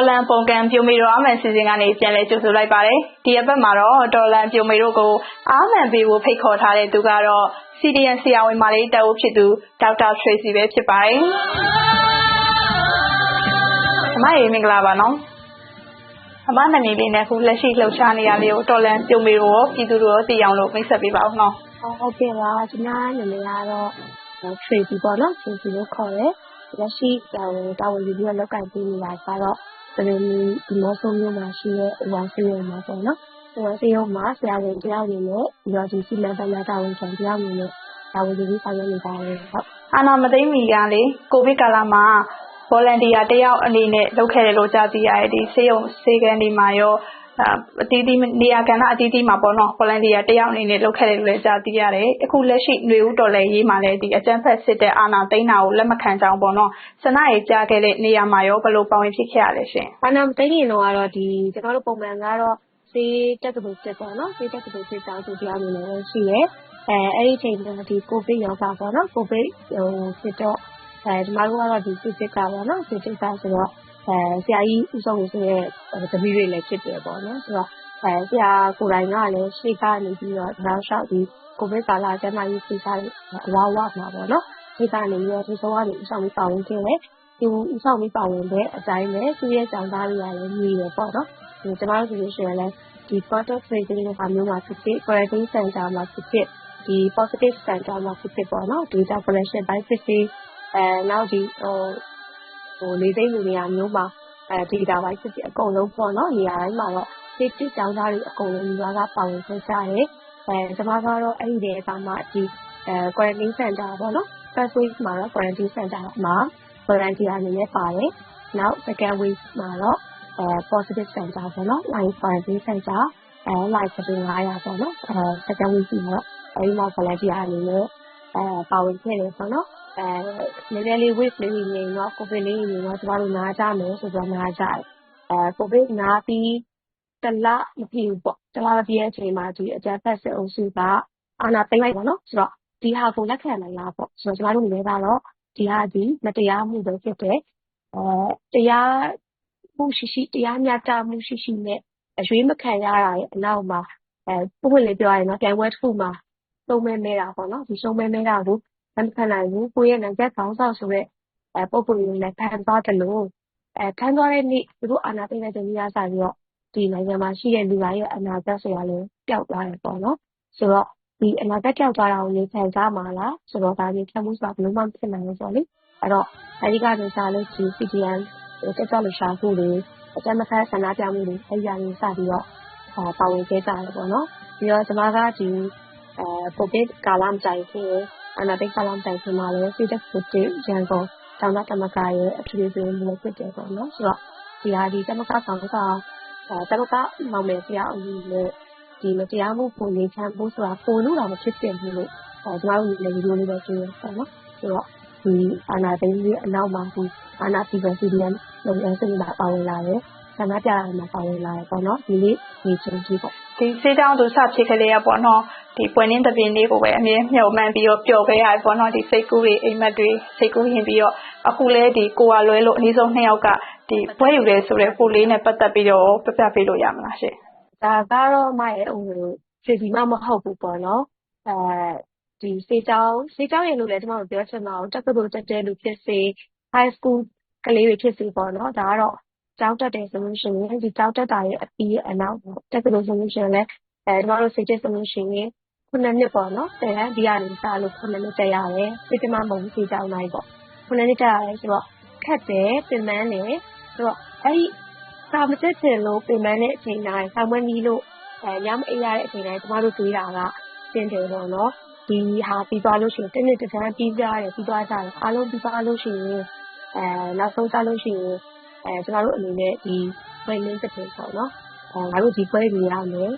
တော်လန်ပုံကံပြိုမေတော်အားမှန်စီစဉ်ကနေပြန်လည်ကြိုဆိုလိုက်ပါတယ်။ဒီအပတ်မှာတော့တော်လန်ပြိုမေတို့ကိုအားမှန်ပေးဖို့ဖိတ်ခေါ်ထားတဲ့သူကတော့ CDN ဆရာဝန်မလေးတက်ဦးဖြစ်သူဒေါက်တာထရေစီပဲဖြစ်ပါတယ်။အမရေမင်္ဂလာပါနော်။အမနာမည်လေးနဲ့အခုလက်ရှိလှုပ်ရှားနေရလေးကိုတော်လန်ပြိုမေတို့ရောပြည်သူတို့ရောသိအောင်လို့မိတ်ဆက်ပေးပါဦးနော်။ဟုတ်ကဲ့ပါ။ကျမနာမည်ကတော့ Tracy ပေါ့နော်။ Tracy လို့ခေါ်တယ်။လက်ရှိတာဝန်ယူပြီးတော့လုပ်ကိုင်ပေးနေတာကတော့ ဒီးမော့ဆိုမြို့မှာရှိတဲ့အိုဝါဆေးရုံမှာပေါ့နော်။အိုဝါဆေးရုံမှာ ဆရာဝန်တယောက်အနေနဲ့ပြီးတော့စီမံဘဏ္ဍာတာဝန်ခံတယောက်အနေနဲ့ တာဝန်ယူပြီး ဆောင်ရွက်နေပါတယ်။အာဏာမသိမ်းမီကလေ ကိုဗစ်ကာလမှာ Volunteer တယောက်အနေနဲ့ လုပ်ခဲ့တယ်လို့ ကြားသိရတယ်။ဒီဆေးရုံဆေးခန်းတွေမှာရော အသီးသီးနေရာကဏ္ဍအသီးသီးမှာပေါ့နော် Volunteer တယောက်အနေနဲ့လုပ်ခဲ့တယ်လို့လည်းကြားသိရတယ်။အခုလက်ရှိနွေဦးတော်လှန်ရေးမှာလည်းအကြမ်းဖက်စစ်တပ်အာဏာသိမ်းတာကိုလက်မခံကြောင်းပေါ့နော်ဆန္ဒတွေပြခဲ့တဲ့နေရာမှာရောဘယ်လိုပါဝင်ဖြစ်ခဲ့ရလဲရှင့်။အာဏာမသိမ်းခင်တုန်းကတော့ကျမတို့ပုံမှန်ကတော့ဆေးတက္ကသိုလ်စစ်ပေါ့နော်။ဆေးတက္ကသိုလ်စစ်ကျောင်းသူတယောက်အနေနဲ့ရှိတယ်။အဲဒီအချိန်မှာကိုဗစ်ရောဂါပေါ့နော်။ကိုဗစ်ဖြစ်တော့ကျမတို့ကတော့ဆေးစစ်ကပေါ့နော်။ဆေးစစ်ကဆိုတော့ ဆရာကြီးဦးစောဝေစိုးရဲ့သမီးတွေလည်း ဖြစ်တယ်ပေါ့နော်။ဆိုတော့ ဆရာကိုယ်တိုင်ကလည်း ရှေ့ကနေပြီးတော့ တောက်လျှောက် ကိုဗစ်ကာလ ကျန်းမာရေးကိစ္စတွေ အဝဝမှာပေါ့နော်။ထိပ်ကနေပြီးတော့ထိပ်ဆုံးကနေ ဦးဆောင်ပြီး ပါဝင်ခဲ့တယ်။သူဦးဆောင်ပြီး ပါဝင်တဲ့အတိုင်းပဲ သူ့ရဲ့ကျောင်းသားတွေကလည်း ညီတယ်ပေါ့နော်။ကျမတို့ဆိုလို့ရှိရင်လည်းဒီ Contact Tracing လိုဟာမျိုးမှာဖြစ်ဖြစ်၊ Quarantine Center မှာဖြစ်ဖြစ်၊ Positive Center မှာဖြစ်ဖြစ်ပေါ့နော်။ Data Collection အပိုင်းဖြစ်စေနောက် လေဆိပ်လိုနေရာမျိုးမှာ Data အပိုင်းဖြစ်ဖြစ် အကုန်လုံးပေါ့နော် နေရာတိုင်းမှာတော့ဆေးစစ်ကျောင်းသားတွေ အကုန်လုံးနီးပါးက ပါဝင်ခဲ့ကြတယ်။ကျမကတော့ အဲဒီထဲကမှ Quarantine Center ပေါ့နော်။ First Wave မှာတော့ Quarantine Center မှာ Volunteer အနေနဲ့ပါတယ်။နောက် Second Wave မှာတော့ Positive Center ပေါ့နော်။ Live Quarantine Center Live ကုတင်၅၀၀ ပေါ့နော်။ Second Wave မှာတော့ အဲဒီမှာ Volunteer အနေနဲ့ ပါဝင်ခဲ့တယ်ပေါ့နော်။ နည်းနည်းလေး Wave လေးတွေ ငြိမ်တော့ကိုဗစ်လေးတွေ ငြိမ်တော့ကျမတို့ နားကြမယ်ဆိုပြီးတော့နားကြတယ်။ကိုဗစ်နားပြီး တလမပြည့်ဘူးပေါ့။တလမပြည့်တဲ့အချိန်မှာဒီအကြမ်းဖက်စစ်အုပ်စုက အာဏာသိမ်းလိုက်တယ်ပေါ့နော်။ဆိုတော့ ဒီဟာကို လက်ခံနိုင်လားပေါ့။ဆိုတော့ကျမတို့အနေနဲ့ကတော့ ဒီဟာသည် မတရားမှုပဲဖြစ်တယ်။တရားမှုရှိရှိ၊တရားမျှတမှုရှိရှိနဲ့ အရွေးမခံရတာရဲ့အနောက်မှာ ပွင့်ပွင့်လင်းလင်း ပြောရရင်တော့ပြိုင်ပွဲတခုမှာ ရှုံးမဲမဲတာပေါ့နော်။ဒီရှုံးမဲမဲတာကို လက်မခံနိုင်ဘူး။ကိုယ့်ရဲ့နိုင်ငံ့ခေါင်းဆောင်ဆိုတဲ့ ပုဂ္ဂိုလ်တွေကိုလည်း ဖမ်းသွားသလို ဖမ်းသွားတဲ့နေ့ သူတို့ အာဏာသိမ်းလိုက်တဲ့နေ့ကစပြီးတော့ ဒီနိုင်ငံမှာရှိတဲ့ လူတိုင်းရဲ့ အနာဂတ်ဆိုတာလည်း ပျောက်သွားတယ်ပေါ့နော်။ဆိုတော့ ဒီအနာဂတ်ပျောက်သွားတာကိုရင်ဆိုင်ကြမှာလားဆိုတော့ရင်ဆိုင်မှုဆိုတာ ဘယ်လိုမှ မဖြစ်နိုင်ဘူးပေါ့လေ။အဲဒီတော့ အဲဒီကနေစလို့ CDM တက်ကြွလှုပ်ရှားမှုတွေ အကြမ်းမဖက်ဆန္ဒပြမှုတွေ အဲဒီကနေ စပြီးတော့ ပါဝင်ခဲ့ကြတယ်ပေါ့နော်။ပြီးတော့ ကျမက ဒီ ကိုဗစ်ကာလ မတိုင်ခင် အာဏာသိမ်းကာလ မတိုင်ခင်မှာလည်းဆေးတက္ကသိုလ်1ရန်ကုန်ကျောင်းသားသမဂ္ဂရဲ့ အထွေထွေအတွင်းရေးမှူးလည်း ဖြစ်တယ်ပေါ့နော်။ဆိုတော့ ဒီဟာသမဂ္ဂခေါင်းဆောင် သမဂ္ဂနာမည်တယောက်အနေနဲ့ ဒီမတရားမှုကိုငြိမ်းချမ်းဖို့ဆိုတာ ပိုလို့တောင် မဖြစ်သင့်ဘူးလို့ ကျမတို့အနေနဲ့ ရိုးရိုးလေးပဲ တွေးတယ်ပေါ့နော်။ဆိုတော့ ဒီအာဏာသိမ်းပြီးအနောက်မှာ အာဏာဖီဆန် CDM လုပ်ငန်းစဉ်တွေမှာ ပါဝင်လာတယ်။ဆန္ဒပြတာတွေမှာ ပါဝင်လာတယ်ပေါ့နော်။ဒီနေ့နေ့အထိပေါ့။ဒီဆေးကျောင်းသူ စဖြစ်ကလေးကပေါ့နော် ဒီပွင့်လင်းသဘင်လေးကိုပဲအမြဲမျှော်မှန်းပြီးတော့ပျော်ခဲ့ရတယ်ပေါ့နော်ဒီစိတ်ကူးတွေအိမ်မက်တွေစိတ်ကူးရင်ပြီးတော့အခုလဲဒီကိုကလွဲလို့အနည်းဆုံးနှစ်ယောက်ကဒီပွဲယူတယ်ဆိုတဲ့ဟိုလေးနဲ့ပတ်သက်ပြီးတော့ပြပြပေးလို့ရမလားရှင့်။ဒါကတော့မရဲ့ဟိုဖြည့်စီမှမဟုတ်ဘူးပေါ့နော်။အဲဒီစေးကြောင်းစေးကြောင်းရေလို့လည်းကျွန်တော်တို့ပြောချင်တာတက္ကသိုလ်တက်တဲ့လူဖြစ်စေ high school ကလေးတွေဖြစ်စေပေါ့နော်ဒါကတော့ကျောင်းတက်တယ်ဆိုလို့ရှိရင်ဒီကျောင်းတက်တာရဲ့အပြီးအနောက်ပေါ့တက္ကသိုလ်ဆိုလို့ရှိရင်လည်းအဲကျွန်တော်တို့စိတ်တက်ဆိုလို့ရှိရင်ခု နှစ်နှစ်ပေါ့နော်တယ်ဟန်ဒီကနေစလို့ခုနှစ်နှစ်တက်ရတယ်ပြစ်တမမဟုတ်ဘူးစေးကြောင်းတိုင်းပေါ့ခုနှစ်နှစ်တက်ရတယ်ဆိုတော့ခက်တယ်ပြင်ပန်းတယ်ဆိုတော့အဲဒီစာမတက်ချင်လို့ပြင်ပန်းတဲ့အချိန်တိုင်းဆောင်းမွေးနီးလို့အဲညမအိပ်ရတဲ့အချိန်တိုင်းကျမတို့တွေးတာကကျင်းတယ်ပေါ့နော်ဒီဟာပြီးသွားလို့ရှိရင်တစ်နှစ်တစ် tháng ပြီးကြတယ်ပြီးသွားကြတယ်အားလုံးပြီးသွားလို့ရှိရင်အဲနောက်ဆုံးကြလို့ရှိရင်အဲကျမတို့အနေနဲ့ဒီပွဲလင်းတစ်ပြင်ပေါ့နော်အဲငါတို့ဒီပွဲတွေရမယ်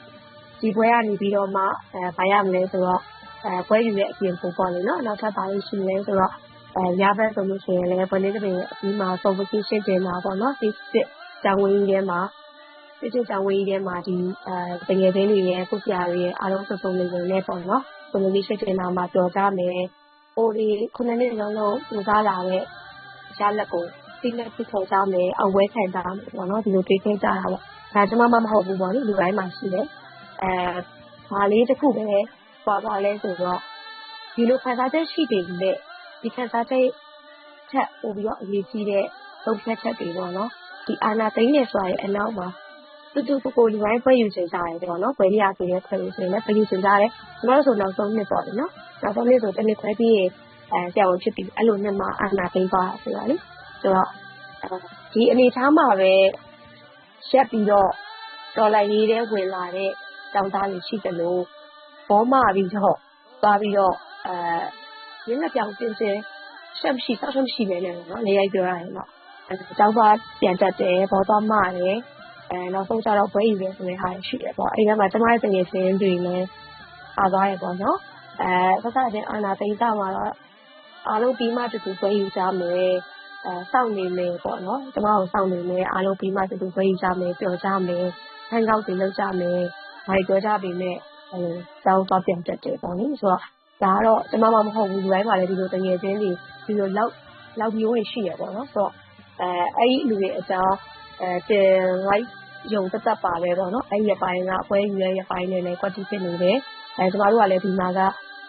ဒီပွဲကနေပြီးတော့မှအဲဘာရမလဲဆိုတော့အဲပွဲယူရဲ့အပြင်ပုံပေါ့လေနော် နောက်ထပ်ပါလို့ရှိလဲဆိုတော့အဲရဘက်ဆိုလို့ရှိရင်လည်းပွဲလင်းတစ်ပြင်အပြီးမှာ convocation တင်တာပေါ့နော်ဒီစစ်ကျောင်းဝင်းကြီးထဲမှာစစ်စစ်ကျောင်းဝင်းကြီးထဲမှာဒီအဲတကယ်ချင်းတွေရဲ့ကိုဆရာတွေရဲ့အားလုံးစုံစုံလင်လင်နဲ့ပေါ့နော် communication တင်တာမှာ ပြောကြမယ်။ဟိုဒီခုနှစ်နှစ်လုံးလုံးစူးစမ်းလာတဲ့ ရလဒ်ကိုသိလက်ဖြစ်ခေါ်ကြမယ်။အောင်ပွဲခံကြမယ်ပေါ့နော်။ဒီလိုတွေးခဲ့ကြတာပေါ့။ဒါ ကျမမှ မဟုတ်ဘူးပေါ့လေ။လူတိုင်းမှာရှိတယ်။အဲ ဘာလေးတစ်ခုပဲ ကွာသွားလဲဆိုတော့ ဒီလိုခံစားချက်ရှိပေမဲ့ဒီခံစားချက်ထက် ပိုပြီးတော့ အရေးကြီးတဲ့ ဆုံးဖြတ်ချက်တွေပေါ့နော်။ဒီအာဏာသိမ်းတယ်ဆိုတာရဲ့ အနောက်မှာတူတူကိုကိုလူတိုင်းဖွဲ့ယူချင်ကြတယ်ပေါ့နော်။ပွဲရဆိုတဲ့ဖွဲ့ယူချင်တယ်ဖွဲ့ယူချင်ကြတယ်။ကျမတို့ဆို နောက်ဆုံးနှစ်ပေါ့လေနော်။နောက်ဆုံးနှစ်ဆိုတစ်နှစ်ခွဲပြီးရင်အဲဆရာဝန်ဖြစ်ပြီးအဲ့လိုနှစ်မှာ အာဏာသိမ်းသွားတာဆိုတော့လေ ဆိုတော့ ဒီအနေအထားမှာပဲရက်ပြီးတော့ တော်လိုက်ရေးတဲ့ဝင်လာတဲ့ တောင်သားတွေ ရှိတယ်လို့ဘောမပြီးတော့ သွားပြီးတော့အဲရင်းလက်ပြောင်တင်တင်ရှက်မရှိစောက်မရှိပဲနဲ့နော်နေရိုက်ပြောရရင်တော့အဲတောင်သားပြန်တက်တယ် ဘောသွားမတယ်အဲနောက်ဆုံးကျတော့ ဘွဲယူတယ်ဆိုတဲ့ဟာရှိတယ်ပေါ့ အဲ့ဒီမှာ ကျမရဲ့တကယ်စင်းတွေလည်းအားသွားရပေါ့နော်အဲဆက်ဆက်ချင်း အာနာသိမ်းကြမှာတော့ အားလုံးပြီးမှတူတူ ဘွဲယူကြမယ်အဲစောင့်နေမယ်ပေါ့နော် ကျမတို့စောင့်နေမယ် အားလုံးပြီးမှတူတူ ဘွဲယူကြမယ် ပျော်ကြမယ်ဟန်ကောက်တွေ လုပ်ကြမယ် ဘာတွေပြောကြပေမဲ့အဲကျောင်းသွားပြန်တက်တယ်ပေါ့နိဆိုတော့ဒါကတော့ ကျမမှမဟုတ်ဘူး လူတိုင်းမှာလည်းဒီလိုတငယ်ချင်းတွေ ဒီလိုလောက်လောက်မျိုးတွေ ရှိရပေါ့နော်ဆိုတော့ အဲအဲ့ဒီလူတွေအကြောင်းအဲတင်လိုက်ယုံတက်တက်ပါပဲပေါ့နော်အဲ့ဒီရပိုင်းကအပွဲယူရဲ့ရပိုင်းနဲ့လည်း ကွက်တီဖြစ်နေတယ်အဲကျမတို့ကလည်း ဒီမှာက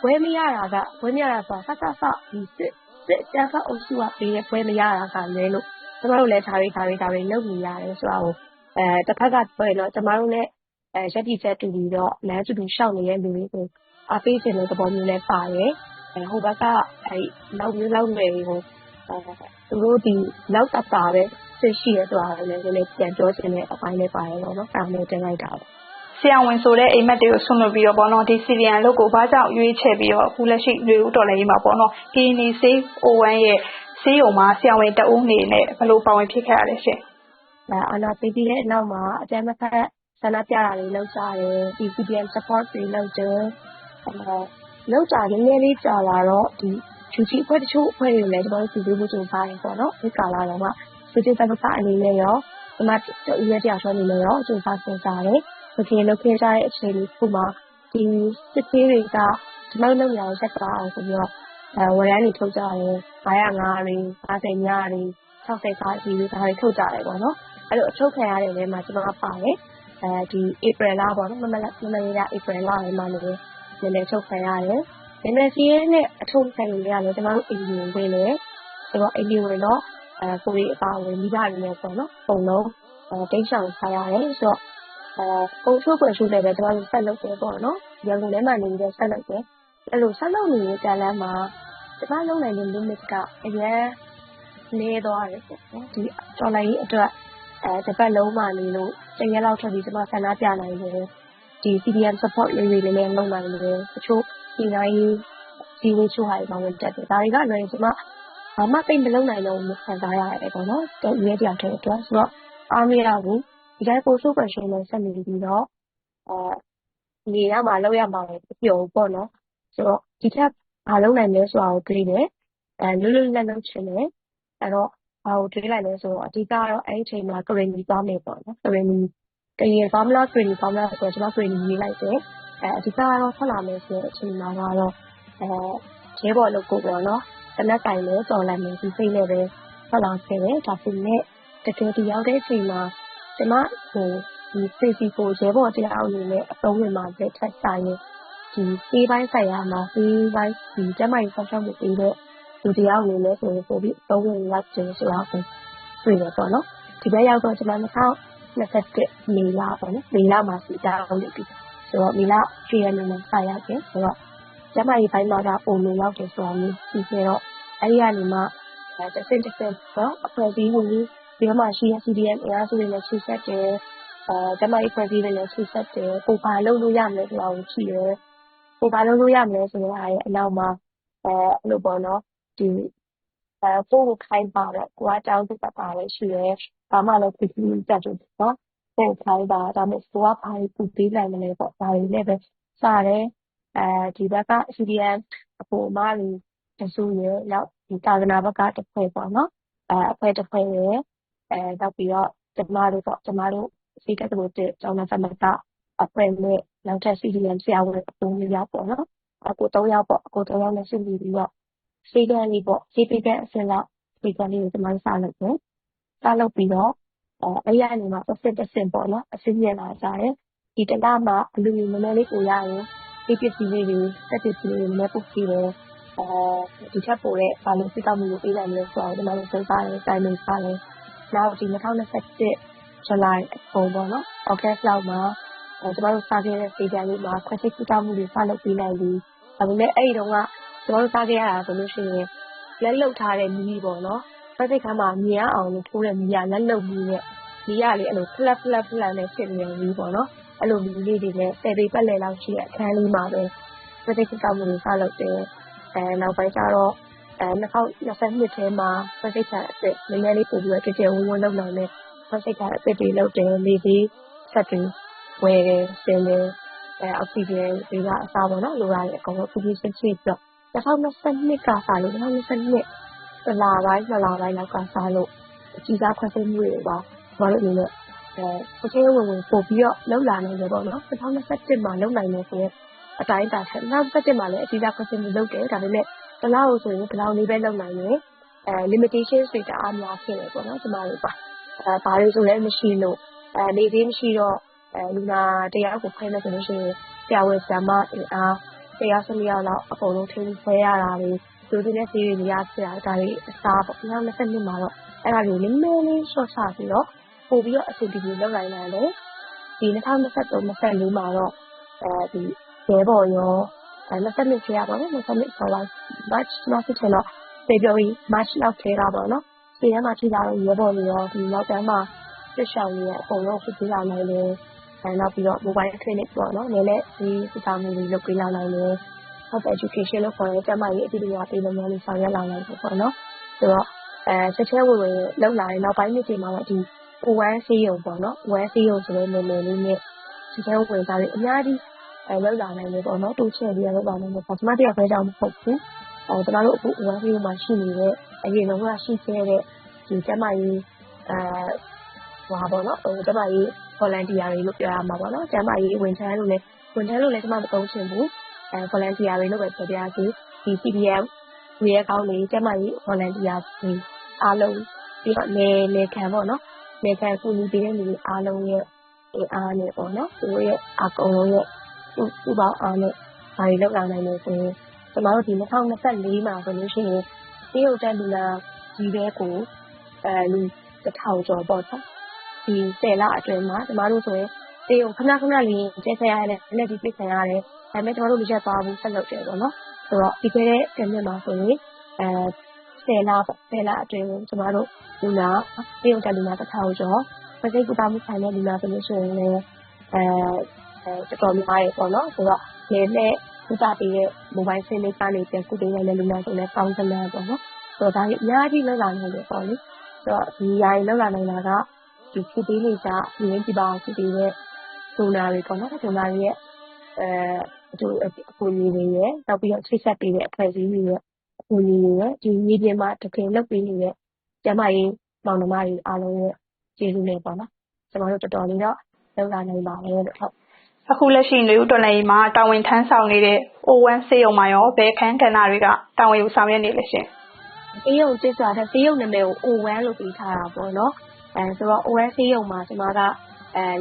ပွဲမရတာကပွဲမရတာဆိုတာဆက်ဆက်ဆက်ဒီစစ်စစ်ကျန်းဖတ်အုပ်စုကပေးတဲ့ ပွဲမရတာကလည်းလို့ ကျမတို့လည်းဒါတွေဒါတွေဒါတွေ လုပ်နေရတယ်ဆိုတာကိုအဲတစ်ဖက်ကပြောရင်တော့ ကျမတို့လည်းအဲ ရက်တီချက်တူပြီးတော့ လမ်းတူတူရှောက်နေတဲ့ လူတွေကိုအပေးခြင်းတဲ့ သဘောမျိုးလည်းပါတယ်အဲဟိုဘက်ကအဲလောက်မျိုးလောက်မယ်ကိုအဲသူတို့ဒီလောက်တတာပဲသိရှိရဆိုတာလည်းလည်း ပြန်ပြောခြင်းတဲ့အပိုင်းလေးပါတယ်တော့နော် အဲ့ဒါမျိုးတင်လိုက်တာပါ ဆရာဝန်ဆိုတဲ့ အိမ်မက်တွေကိုဆွလွတ်ပြီးတော့ပေါ့နော်ဒီ CDN လို့ကို ဘာကြောင့်ရွေးချယ်ပြီးတော့ အခုလက်ရှိလူဦးတော်လည်းရေးမှာပေါ့နော် Kidney Save O1 ရဲ့ ဆေးရုံမှာ ဆရာဝန်တဦးအနေနဲ့ ဘယ်လို ပါဝင်ဖြစ်ခဲ့ရလဲရှင်။အဲအာနာသိပြီးတဲ့အနောက်မှာ အကြမ်းမဖက် ဆန္ဒပြတာတွေ လုပ်ကြတယ်ဒီ CDN support တွေ လုပ်တယ်အဲလောက်တာ နည်းနည်းလေးကြာလာတော့ဒီယူချီအဖွဲ့ တချို့အဖွဲ့တွေလည်း ကျွန်တော်တို့စီစဉ်ဖို့ ကြိုးစားတယ်ပေါ့နော်ဒီကာလာတော့မှစုချင်းသက်သာအနေနဲ့ရောဒီမှာတူရဲတရားဆွဲနေလို့ရော ကြိုးစားစဉ်းစားတယ်။တကယ်လုပ်ခဲ့ကြတဲ့ အချိန်လေးခုမှဒီစစ်သေးတွေက ကျွန်တော်လုပ်ရအောင်ဆက်ပါအောင်ဆိုပြီးတော့အဲဝရမ်းတွေ ထုတ်ကြတယ်။905တွေ50ညတွေ60ကားကြီးတွေ ဒါတွေ ထုတ်ကြတယ်ပေါ့နော်။အဲ့လို အထုတ်ခံရတဲ့နေရာမှာ ကျွန်တော်ပါတယ်။ အဲဒီ April လပေါ့နော် မမလမမလေးက April လထဲမှာလည်းနည်းနည်းထုတ်ခံရတယ်။နည်းနည်းစီးရဲနဲ့ အထုတ်ခံရရတယ်ကျွန်တော်တို့ အိမ်ဝင်ဝင်လေဆိုတော့ အိမ်ဝင်တော့အဲကိုရီအပါဝင် မိဘတွေနဲ့ပေါ့နော်ပုံလုံးအဲတိတ်ဆောင်ထားရတယ် ဆိုတော့အဲပုံချိုးပွင့်ချိုးလည်းပဲ ကျွန်တော်ဆက်လုပ်တယ်ပေါ့နော် ရန်ကုန်ထဲမှာနေပြီးဆက်လုပ်တယ် အဲ့လို ဆက်လုပ်နေတဲ့ ကာလမှာ ကျွန်တော်လုပ်နိုင်တဲ့ limit က အရင်နေသွားတယ်ပေါ့နော် ဒီ online အတွက်အဲ တစ်ပတ်လုံးမှနေလို့တရက်လောက်ထွက်ပြီး ကျွန်မဆန္ဒပြနိုင်တယ်ဒီ CDM support လေးတွေလည်းလုပ်နိုင်တယ် တချို့ဒီတိုင်းဒီဝေးချိုးဟာတွေပါဝင်တက်တယ် ဒါတွေကလည်းကျွန်မဘာမှ သိမလုပ်နိုင်တော့ဘူးခံစားရတယ်ပေါ့နော်တော်ရဲတရားတဲ့အတွက် ဆိုတော့ အားမရဘူး ဒီတိုင်း ကိုစုပ်ပရှင်နဲ့ဆက်နေပြီးတော့အဲနေရမှာလောက်ရမှာပဲပြောပေါ့နော် ဆိုတော့ ဒီထက် ဘာလုပ်နိုင်လဲဆိုတာကို တွေးတယ်အဲလွတ်လွတ်လပ်လပ်ချင်တယ် အဲ့တော့ ဘာကိုတွေးလိုက်လဲဆိုတော့ အဓိကတော့ အဲ့ဒီအချိန်မှာ currency သွားမယ်ပေါ့နော် currency ကရင် formula currency formula ဆိုတော့ ကျွန်တော် currency ရေးလိုက်တယ်အဲအဓိကတော့ဆက်လာမယ်ဆိုတဲ့အချိန်မှာကတော့အဲရဲဘော်လုပ်ကိုပေါ့နော်တနက်ကင်လဲတော်လိုက်မယ် ဒီစိတ်နဲ့ပဲဆက်လာခဲ့တယ် ဒါပေမဲ့ တကယ်ဒီရောက်တဲ့အချိန်မှာ ကျမဟိုဒီ safety ကို ရဲဘော်တရားအနေနဲ့ အသုံးဝင်မှာပဲထက်ဆိုင်ရင်ဒီအေးပိုင်းဆိုင်ရာမှာအေးပိုင်းဒီကျမကြီးဆောက်ရှောက်မှုပေးတဲ့ လူတရားအနေနဲ့ဆိုရင်ပိုပြီးအသုံးဝင်လိုက်ခြင်းဆိုတာကိုတွေ့ရတော့နော်ဒီဘက်ရောက်တော့ကျမ2021မေလပေါ့နော်မေလမှာစီတာအောင်လုပ်ပြီးဆိုတော့မေလ3ရက်နေ့မှာစရခဲ့ဆိုတော့ကျမကြီးပိုင်းမှာကပုံလို့ရောက်တယ်ဆိုတာမျိုးပြီးခဲ့တော့အဲ့ဒီကနေမှတစ်ဆင့်တစ်ဆင့်တော့အဖွဲ့အစည်းဝင်ပြီးဒီမှာရှိတဲ့ CDM အင်အားစုတွေနဲ့ချိတ်ဆက်တယ်အဲကျမရေးဖွဲ့စည်းတွေနဲ့ချိတ်ဆက်တယ်ကိုဘာလုပ်လို့ရမလဲဆိုတာကိုကြည့်တယ်ကိုဘာလုပ်လို့ရမလဲဆိုတော့အဲအနောက်မှာအဲအဲ့လိုပေါ့နော် ဒီအဲကိုကိုခိုင်းပါတော့ ကိုကတောင်းတပါပဲရှိရဲဘာမှလည်းဖြစ်ပြီးတက်တယ်နော်ကိုခိုင်းပါ ဒါမှမဟုတ်ကိုကဘာပူပေးနိုင်မလဲပေါ့ ဒါတွေလည်းပဲ စတယ်အဲဒီဘက်က CDM အပေါ်မှာတစုရရောက်ဒီတာသနာဘက်ကတစ်ဖွဲ့ပေါ့နော်အဲအဖွဲ့တစ်ဖွဲ့ရယ်အဲနောက်ပြီးတော့ ကျမတို့ပေါ့ကျမတို့စီကတ်တို့တဲ့ကျောင်းသားသမဂ္ဂအဖွဲ့နဲ့ နောက်ထပ် CDM ဆရာဝန်အပုံမျိုးရောက်ပေါ့နော် အကို ၃ ယောက်ပေါ့အကို၃ယောက်နဲ့ရှင်းပြီးပြီး တော့စီကံလေးပေါ့စီပီကန်အစင်လောက် ဆေးခန်းလေးကို ကျမတို့ စလုပ်တယ်။စလုပ်ပြီးတော့ အဲဒီကနေမှ တဆင့်တဆင့်ပေါ့နော် အဆင့်မြင့်လာကြတယ်။ဒီတလမှာ အလှူငွေ နည်းနည်းလေး ပိုရရင်ဆေးပစ္စည်းလေးတွေ၊စက်ပစ္စည်းလေးတွေ နည်းနည်းပိုပေးတယ်။ဒီထက်ပိုတဲ့ ဘာလို့ကုသမှုတွေ ပေးနိုင်မလဲဆိုတာကို ကျမတို့ စဉ်းစားတယ်၊တိုင်ပင်ထားတယ်။နောက် ဒီ ၂၀၂၁ ဇူလိုင်အကုန်ပေါ့နော်၊သြဂုတ်လောက်မှာ ကျမတို့ စခဲ့တဲ့ ဆေးခန်းလေးမှာ ခွဲစိတ်ကုသမှုတွေ စလုပ်ပေးနိုင်ပြီ။ဒါပေမဲ့အဲဒီတုန်းက ကျမတို့စခဲ့ရတာဆိုလို့ရှိရင်လက်လုပ်ထားတဲ့မီးပေါ့နော်။ခွဲစိတ်ခန်းမှာမြင်ရအောင်လို့ထိုးတဲ့မီးကလက်လုပ်မီးနဲ့မီးကလေအဲ့လိုဖလပ်ဖလပ်ဖလပ်နဲ့ဖြစ်နေတဲ့မီးပေါ့နော်။အဲ့လိုမီးလေးတွေနဲ့၁၀ပေပတ်လည်လောက်ရှိတဲ့အခန်းလေးမှာပဲခွဲစိတ်ကုသမှုတွေစလုပ်တယ်။နောက်ပိုင်းကျတော့၂၀၂၂ထဲမှာခွဲစိတ်ခန်းအသစ်နည်းနည်းလေးပိုပြီးတော့ကျယ်ကျယ်ဝန်းဝန်းလုပ်နိုင်မယ့်ခွဲစိတ်ခန်းအသစ်တွေလုပ်တယ်။လေဆေးစက်တွေဝယ်တယ်၊ဆင်တယ်။အောက်ဆီဂျင်တွေကအစပေါ့နော်လိုတာတွေအကုန်လုံးဖြည့်ဖြည့်စစ်ဆေးပြီးတော့ ၂၀၂၂ ကစလို့ ၂၀၂၂တလပိုင်း၊၂လပိုင်းလောက်ကစလို့ ကျည်စားခွဲစိတ်မှုတွေပါ ကျမတို့အနေနဲ့ ထဲထဲဝင်ဝင် ပိုပြီးတော့ လုပ်လာနိုင်တယ်ပေါ့နော်။၂၀၂၁ မှာ လုပ်နိုင်တယ်ဆိုတဲ့ အတိုင်းအတာထက် ၂၀၂၁ မှာလည်း ကျည်စားခွဲစိတ်မှုလုပ်တယ်။ဒါပေမဲ့တလကိုဆိုရင်ဒီလောက်လေးပဲ လုပ်နိုင်တယ်။ limitations တွေ တအားများခဲ့တယ်ပေါ့နော် ကျမတို့မှာ။ဘာတွေဆိုလဲမရှိလို့လေဆေးမရှိတော့ လူနာတယောက်ကို ခွဲမယ်ဆိုလို့ရှိရင် ဆရာဝန်၊ဆရာမအင်အား ၁ယောက် ၁၂ ယောက်လောက် အကုန်လုံး ထိန်းပြီးခွဲရတာတွေ၊လိုချင်တဲ့ ဆေးတွေ မရဖြစ်တာဒါတွေအစားပေါ့။၂၀၂၂ မှာတော့ အဲဒါတွေကို နည်းနည်းလေး လျှော့ချပြီးတော့ ပိုပြီးတော့ အဆင်ပြေပြေ လုပ်နိုင်လာတယ်။ဒီ ၂၀၂၃-၂၄ မှာတော့ ရဲဘော်ရော ၂၂ ထဲကပေါ့နော်၂၂အစောပိုင်းမတ်ကျမဖြစ်ချင်တော့ဖေဖော်ဝါရီ၊မတ်လောက်ထဲကပေါ့နော် ရှေ့တန်းမှာထိထားတဲ့ ရဲဘော်တွေရောဒီနောက်တန်းမှာ စစ်ရှောင်တွေရော အကုန်လုံးကုပေးလာနိုင်တယ်။ နောက်ပြီးတော့ Mobile Clinic ပေါ့နော်နယ်လှည့်ဆေးကုသမှုတွေ လုပ်ပေးလာနိုင်တယ်။ Health Education လို့ခေါ်တဲ့ ကျန်းမာရေး အသိပညာပေးလုပ်ငန်းတွေ ဆောင်ရွက်လာနိုင်တယ်ပေါ့နော်။ဆိုတော့ချက်ချင်းဝင်ဝင် လုပ်လာတယ်။နောက်ပိုင်းနှစ်တွေမှာတော့ဒီ O1 ဆေးရုံပေါ့နော်။ O1 ဆေးရုံဆိုတဲ့ နာမည်လေးနဲ့ချက်ချင်းဝင်တာတွေ အများကြီး လုပ်လာနိုင်တယ်ပေါ့နော်။တိုးချဲ့ပြီးတော့ လုပ်လာနိုင်တယ်။ကျမ တယောက်တည်းကြောင့် မဟုတ်ဘူး။ကျမတို့ အခု O1 ဆေးရုံမှာ ရှိနေတဲ့ အရင်တုန်းက ရှိခဲ့တဲ့ ကျန်းမာရေး Volunteer တွေလို့ ပြောရမှာပေါ့နော်။ကျန်းမာရေးဝန်ထမ်းလို့လည်းဝန်ထမ်းလို့လည်း ကျမ မသုံးချင်ဘူး။ Volunteer တွေလို့ပဲ ပြောပါရစေ။ဒီ CDM သူရဲကောင်းတွေ၊ကျန်းမာရေး Volunteer တွေအားလုံး ပြီးတော့ နယ်ခံပေါ့နော်။နယ်ခံကူညီပေးတဲ့လူတွေ အားလုံးရဲ့ အင်အားနဲ့ပေါ့နော်။သူတို့ရဲ့အကုန်လုံးရဲ့ စုပေါင်းအားနဲ့ဒါတွေလုပ်လာနိုင်တယ်ဆိုရင် ကျမတို့ ဒီ ၂၀၂၄ မှာဆိုလို့ရှိရင် ဆေးရုံတက်လူနာချည်းပဲကို လူ ၁,၀၀၀ ကျော်ပေါ့နော်။ ဒီ၁၀လအတွင်းမှာ ကျမတို့ဆိုရင် ဆေးရုံ ခဏခဏ လေယာဉ်တက်ခဲ့ရတယ်။လက်နက်ကြီး ပစ်ခံရတယ်။ဒါပေမဲ့ ကျမတို့ မရပ်သွားဘူး ဆက်လုပ်တယ်ပေါ့နော်။ဆိုတော့ ပြီးခဲ့တဲ့၁၀နှစ်မှာဆိုရင်၁၀လပေါ့၁၀လအတွင်းကျမတို့လူနာဆေးရုံတက်လူနာ၁,၀၀၀ကျော်။ခွဲစိတ်ကုသမှုခံတဲ့ လူနာဆိုလို့ရှိရင်လည်း တော်တော်များတယ်ပေါ့နော်။ဆိုတော့ နယ်လှည့်ကုသပေးတဲ့ Mobile Clinic ကနေ ပြန်ကုပေးနိုင်တဲ့ လူနာဆိုလည်း သောင်းဂဏန်းပေါ့နော်။ဆိုတော့ ဒါတွေ အများကြီး လုပ်လာနိုင်တယ်ပေါ့လေ။ဆိုတော့ ဒီဟာတွေ လုပ်လာနိုင်တာက ဒီကုပေးနေကျပြည်တွင်းပြည်ပကကုပေးတဲ့ Donor တွေပေါ့နော်။ Donor တွေရဲ့ အကူအညီတွေရယ်၊နောက်ပြီးတော့ ချိတ်ဆက်ပေးတဲ့ အဖွဲ့အစည်းတွေရဲ့ အကူအညီတွေရယ်၊ဒီမြေပြင်မှာ တကယ်လုပ်ပေးနေတဲ့ ကျန်းမာရေးမောင်နှမတွေ အားလုံးရဲ့ ကျေးဇူးနဲ့ပေါ့နော်။ကျမတို့ တော်တော်လေးတော့ လုပ်လာနိုင်ပါတယ်လို့။အခုလက်ရှိ နွေဦးတော်လှန်ရေးမှာ တာဝန်ထမ်းဆောင်နေတဲ့ O1 ဆေးရုံမှာရော ဘယ်အခန်းကဏ္ဍတွေက တာဝန်ယူဆောင်ရွက်နေလဲရှင့်။ဆေးရုံသစ်ဆိုတာထက် ဆေးရုံနာမည်ကို O1 လို့ ပေးထားတာပေါ့နော်။ ဆိုတော့ O1 ဆေးရုံမှာ ကျမက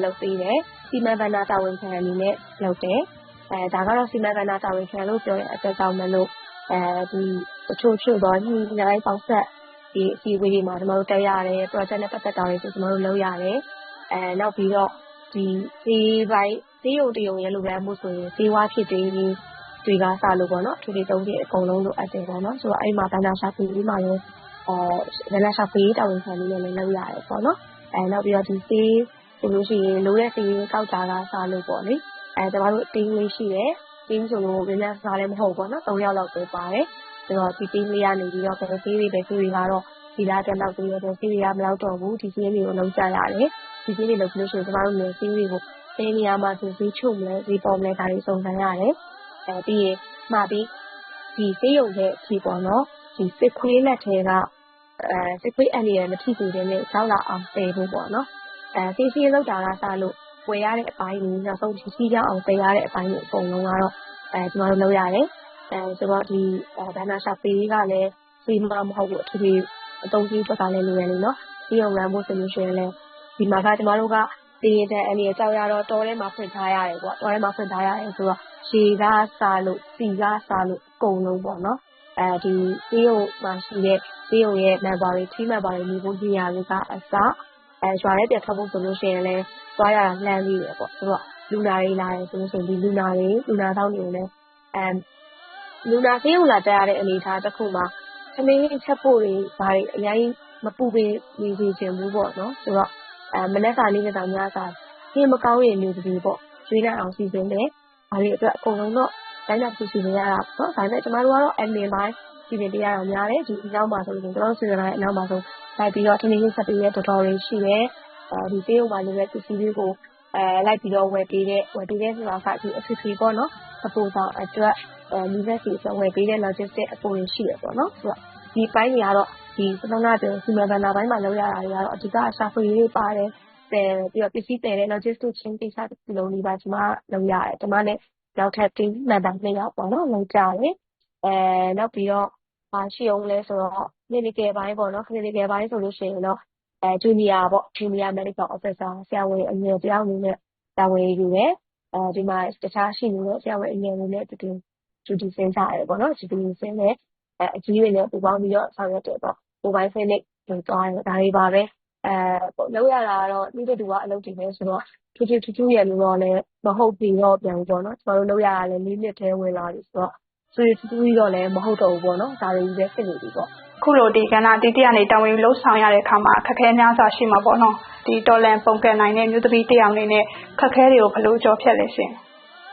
လုပ်ပေးတယ်။စီမံဘဏ္ဍာတာဝန်ခံအနေနဲ့ လုပ်တယ်။ဒါကတော့ စီမံဘဏ္ဍာတာဝန်ခံလို့ ပြောတဲ့အတွက်ကြောင့်မို့လို့ တချို့တချို့သော ညှိနှိုင်းပေါင်းစပ်အစည်းအဝေးတွေမှာ ကျမတို့ တက်ရတယ်။ပရော်ဂျက်နဲ့ ပတ်သက်တာတွေကို ကျမတို့ လုပ်ရတယ်။နောက်ပြီးတော့ဒီဆေးပိုင်း ဆေးရုံတရုံရဲ့လုပ်ငန်းမှုဆိုရင် ဆေးဝါးဖြစ်တည်ရေးတွေက စလို့ပေါ့နော်။အထွေထွေသုံးဖြစ်အကုန်လုံး လိုအပ်တယ်ပေါ့နော်။ဆိုတော့ အဲဒီမှာ ဘဏ္ဍာရှာဖွေရေးမှာလည်း ဘဏ္ဍာရှာဖွေရေး တာဝန်ခံအနေနဲ့လည်း လုပ်ရတယ်ပေါ့နော်။နောက်ပြီးတော့ဒီဆေးဆိုလို့ရှိရင် လိုတဲ့စာရင်းကောက်တာက စလို့ပေါ့လေ။ကျမတို့ Team လေးရှိတယ်။ Team ဆိုလို့ များများစားစားလည်း မဟုတ်ဘူးပေါ့နော်။၃ ယောက်လောက်ပဲပါတယ်။ဆိုတော့ ဒီ Team လေးကနေပြီးတော့ ဘယ်ဆေးတွေ ဘယ်ဆေးတွေကတော့ ဒီလအတွက် လောက်သေးတယ်။ဘယ်ဆေးတွေက မလောက်တော့ဘူး။ဒီစာရင်းတွေကို လုပ်ကြရတယ်။ဒီစာရင်းတွေ လုပ်ပြီးလို့ရှိရင် ကျမတို့လည်းဆေးတွေကို ဘယ်နေရာမှာ ဈေးချိုမလဲ၊ဈေးပေါမလဲ ဒါတွေ စုံစမ်းရတယ်။ပြီးရင်မှာပြီးဒီဆေးရုံထဲအထိပေါ့နော်။ဒီ စစ်ခွေးလက်ထဲက စစ်ခွေးအန္တရာယ်မထိစေဘဲနဲ့ ရောက်လာအောင် သယ်ဖို့ပေါ့နော်။ဆေးစာရင်းလုပ်တာကစလို့ ဝယ်ရတဲ့အပိုင်းတွေ နောက်ဆုံးပစ္စည်းရောက်အောင် သယ်ရတဲ့အပိုင်းတွေ အကုန်လုံးကတော့ ကျမတို့ လုပ်ရတယ်။ဆိုတော့ဒီဘဏ္ဍာရှာဖွေရေးကလည်းဆေးမှမဟုတ်ဘူး။အထွေထွေ အသုံးစရိတ်အတွက်ကလည်း လိုတယ်လေနော်။ဆေးရုံရမ်းဖို့ ဆိုလို့ရှိရင်လည်း ဒီမှာက ကျမတို့က လေယာဉ်ဒဏ်အန္တရာယ် ကြောက်ရတော့ တောထဲမှာ ဖွင့်ထားရတယ်ပေါ့။တောထဲမှာ ဖွင့်ထားရတယ်ဆိုတော့ ရေကစလို့ ဆီကစလို့ အကုန်လုံးပေါ့နော်။ အဲဒီဆေးရုံမှာရှိတဲ့ဆေးရုံရဲ့ member တွေ team member တွေ နေဖို့နေရာတွေကအစအဲရွာထဲပြန်ထွက်ဖို့ဆိုလို့ရှိရင်လည်း သွားရတာလှမ်းသေးတယ်ပေါ့။ဆိုတော့ လူနာတွေလာတယ်ဆိုလို့ရှိရင်ဒီလူနာတွေ လူနာဆောင်တွေကိုလည်းအမ်လူနာဆေးရုံလာတက်ရတဲ့ အနေအထားတစ်ခုမှာသမီးချက်ဖို့တွေ ဘာတွေအရင်မပူပေနေစေချင်ဘူးပေါ့နော် ဆိုတော့အဲမနေ့ကနေ့ကတောင်ညစာဒီမကောင်းရင် နေပြီပေါ့ ကျွေးနိုင်အောင် စီစဉ်တယ်ဘာတွေအတွက် အကုန်လုံးတော့ တိုင်းတာစီစဉ်ရတာပေါ့ဒါပေမဲ့ကျမတို့ကတော့ admin ပိုင်းစီစဉ်ပေးရတာများတယ်ဒီအနောက်မှာဆိုရင်ကျွန်တော်စီစဉ်ရတဲ့အနောက်မှာဆိုလိုက်ပြီးတော့တနင်္ဂနွေဆက်ပေးတဲ့တော်တော်တွေရှိတယ်အဲဒီဆေးရုံမှာလိုတဲ့ပစ္စည်းတွေကိုအဲလိုက်ပြီးတော့ဝယ်ပေးတဲ့ဝယ်ပေးတဲ့ဆိုတာကဒီ accessory ပေါ့နော်အပူဆောင်အတွက်အဲ university ဆိုဝယ်ပေးတဲ့ logistic အပေါ်တွေရှိရပေါ့နော်ဆိုတော့ဒီပိုင်းတွေကတော့ဒီစနနာတဲ့စီမံဘဏ္ဍာပိုင်းမှာလုပ်ရတာတွေကတော့အဓိကရှာဖွေရေးပါတယ်တယ်ပြီးတော့ပစ္စည်းတယ်တဲ့ logistic chain ကိစ္စတစ်ခုလုံးဒီပါဒီမှာလုပ်ရတယ်ဒီမှာနဲ့ နောက်ထပ် team member နှစ်ယောက်ပေါ့နော် လုပ်ကြတယ်အဲနောက်ပြီးတော့ဟာရှိအောင်လဲဆိုတော့ clinical ဘိုင်းပေါ့နော် clinical ဘိုင်းဆိုလို့ရှိရင်တော့အဲ junior ပေါ့ junior medical officer ဆရာဝန်အငယ်တယောက်အနေနဲ့ တာဝန်ယူတယ်အဲဒီမှာ တခြားရှိနေတဲ့ ဆရာဝန်အငယ်တွေနဲ့တူတူ duty ဆင်းကြရတယ်ပေါ့နော် duty ဆင်းတယ်အဲအကြီးတွေနဲ့ ပူပေါင်းပြီးတော့ ဆောင်ရွက်တယ်ပေါ့ mobile clinic တွေသွားတယ် ဒါတွေပါပဲ အဲပေါ့လောက်ရတာကတော့ဒီတူက အလုပ်တွေပဲဆိုတော့ ထူးထူးထူးထူးရလို့တော့လည်းမဟုတ်ပြီးတော့ပြန်ပေါ့နော် ကျမတို့လောက်ရတာလည်းလေးနှစ်တည်းဝင်လာပြီဆိုတော့ဆိုရထူးထူးတော့လည်း မဟုတ်တော့ဘူးပေါ့နော် ဒါတွေကြီးပဲ ဖြစ်နေပြီပေါ့ခုလိုဒီကဏ္ဍတီးတီးကနေ တာဝန်ယူလှုပ်ဆောင်ရတဲ့အခါမှာခက်ခဲများစွာရှိမှာပေါ့နော် ဒီတော်လန်ပုံကံနိုင်တဲ့မြို့သမီးတယောက်အနေနဲ့ခက်ခဲတွေကို ဘယ်လိုကြော်ဖြတ်လဲရှင်